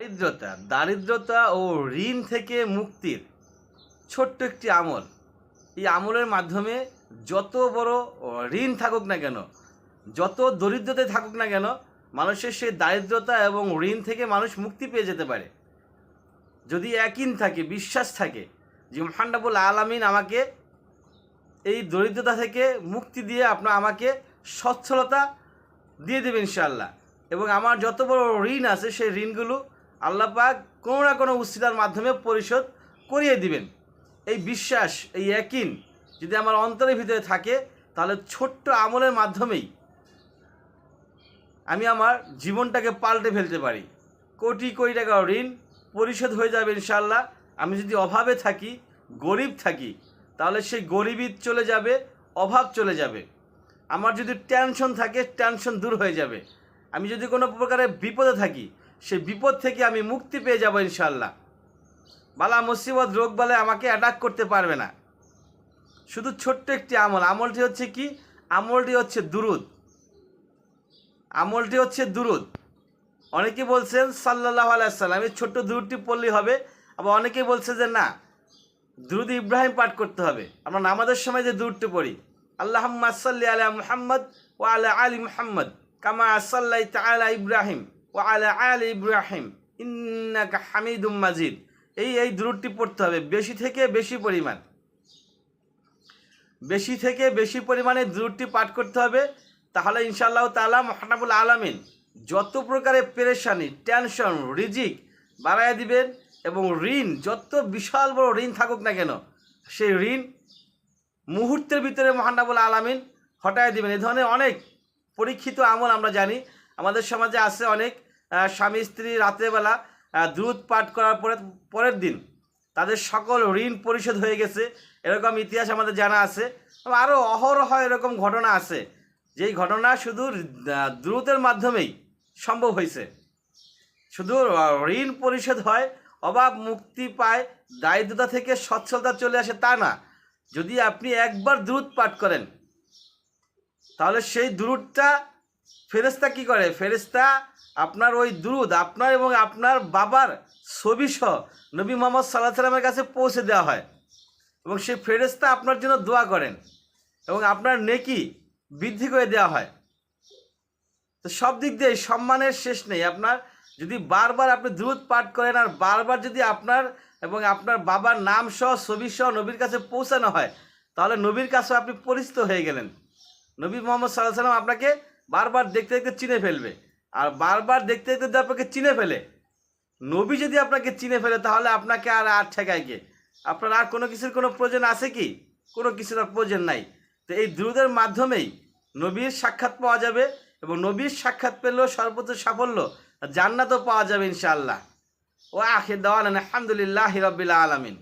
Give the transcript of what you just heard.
দারিদ্রতা দারিদ্রতা ও ঋণ থেকে মুক্তির ছোট্ট একটি আমল। এই আমলের মাধ্যমে যত বড় ঋণ থাকুক না কেন, যত দরিদ্রতে থাকুক না কেন, মানুষের সেই দারিদ্রতা এবং ঋণ থেকে মানুষ মুক্তি পেয়ে যেতে পারে। যদি একইন থাকে, বিশ্বাস থাকে যে মহান্ডাবুল আলামিন আমাকে এই দরিদ্রতা থেকে মুক্তি দিয়ে আপনার আমাকে সচ্ছলতা দিয়ে দেবেন ইনশাল্লাহ এবং আমার যত বড় ঋণ আছে, সেই ঋণগুলো আল্লাহ পাক কোনো না কোনো উসিলার মাধ্যমে পরিশোধ করিয়ে দিবেন। এই বিশ্বাস, এই একিন যদি আমার অন্তরের ভিতরে থাকে, তাহলে ছোট্ট আমলের মাধ্যমেই আমি আমার জীবনটাকে পাল্টে ফেলতে পারি। কোটি কোটি টাকা ঋণ পরিশোধ হয়ে যাবে ইনশাল্লাহ আমি যদি অভাবে থাকি, গরিব থাকি, তাহলে সেই গরিবই চলে যাবে, অভাব চলে যাবে। আমার যদি টেনশন থাকে টেনশন দূর হয়ে যাবে। আমি যদি কোনো প্রকারে বিপদে থাকি সেই বিপদ থেকে আমি মুক্তি পেয়ে যাব ইনশাল্লাহ বালা মুসিবত, রোগ বলে আমাকে অ্যাটাক করতে পারবে না। শুধু ছোট্ট একটি আমল, আমলটি হচ্ছে কি? আমলটি হচ্ছে দুরুদ। আমলটি হচ্ছে দুরুদ। অনেকে বলছেন সাল্লাহ আলাইসাল্লাম এই ছোট্ট দুরুদটি পড়লেই হবে। আবার অনেকে বলছে যে, না, দুরুদ ইব্রাহিম পাঠ করতে হবে। আমরা নামাজের সময় যে দুরুদটি পড়ি আল্লাহ সাল্লি আলা মুহাম্মদ ও আলা আলী মুহাম্মদ, কামা সাল্লাই তালা ইব্রাহিম। আলা আল ইব্রাহিম ইন্নাকা হামিদুম মাজিদ এই এই দূরটি পড়তে হবে। বেশি থেকে বেশি পরিমাণ। বেশি থেকে বেশি পরিমাণে দূরটি পাঠ করতে হবে। তাহলে ইনশাআল্লাহ তালা মহানাবুল আলামিন যত প্রকারের পেরেশানি, টেনশন, রিজিক বাড়াইয়া দিবেন এবং ঋণ, যত বিশাল বড় ঋণ থাকুক না কেন, সেই ঋণ মুহূর্তের ভিতরে মহানাবুল আলামিন হটায় দিবেন। এই ধরনের অনেক পরীক্ষিত আমল আমরা জানি। আমাদের সমাজে আছে অনেক। স্বামী স্ত্রী রাত্রেবেলা দ্রুত পাঠ করার পরে, পরের দিন তাদের সকল ঋণ পরিশোধ হয়ে গেছে। এরকম ইতিহাস আমাদের জানা আছে। আরও অহরহ এরকম ঘটনা আছে। যেই ঘটনা শুধু দ্রুতের মাধ্যমেই সম্ভব হয়েছে। শুধু ঋণ পরিশোধ হয়, অভাব মুক্তি পায়, দারিদ্রতা থেকে সচ্ছলতা চলে আসে তা না। যদি আপনি একবার দ্রুত পাঠ করেন, তাহলে সেই দ্রুতটা ফেরেস্তা কি করে? ফেরেস্তা আপনার ওই দুরুদ, আপনার এবং আপনার বাবার ছবি সহ নবী মোহাম্মদ সাল্লাহ সাল্লামের কাছে পৌঁছে দেওয়া হয়। এবং সেই ফেরেস্তা আপনার জন্য দোয়া করেন এবং আপনার নেকি বৃদ্ধি করে দেওয়া হয়। তো সব দিক দিয়ে সম্মানের শেষ নেই আপনার। যদি বারবার আপনি দ্রুত পাঠ করেন আর বারবার যদি আপনার এবং আপনার বাবার নাম সহ, ছবি সহ নবীর কাছে পৌঁছানো হয়, তাহলে নবীর কাছে আপনি পরিচিত হয়ে গেলেন। নবী মোহাম্মদ সাল্লাহ সাল্লাম আপনাকে বারবার দেখতে দেখতে চিনে ফেলবে। আর বারবার দেখতে দেখতে যদি আপনাকে চিনে ফেলে, নবী যদি আপনাকে চিনে ফেলে, তাহলে আপনাকে আর আর ঠেকায় কে? আপনার আর কোনো কিছুর কোনো প্রয়োজন আছে কি? কোনো কিছুর আর প্রয়োজন নাই। তো এই দ্রুতের মাধ্যমেই নবীর সাক্ষাৎ পাওয়া যাবে এবং নবীর সাক্ষাৎ পেলেও সর্বোচ্চ সাফল্য জান্নাতও পাওয়া যাবে ইনশাআল্লাহ। ও আখির দাওয়ান আলহামদুলিল্লাহ রবিল আলমিন।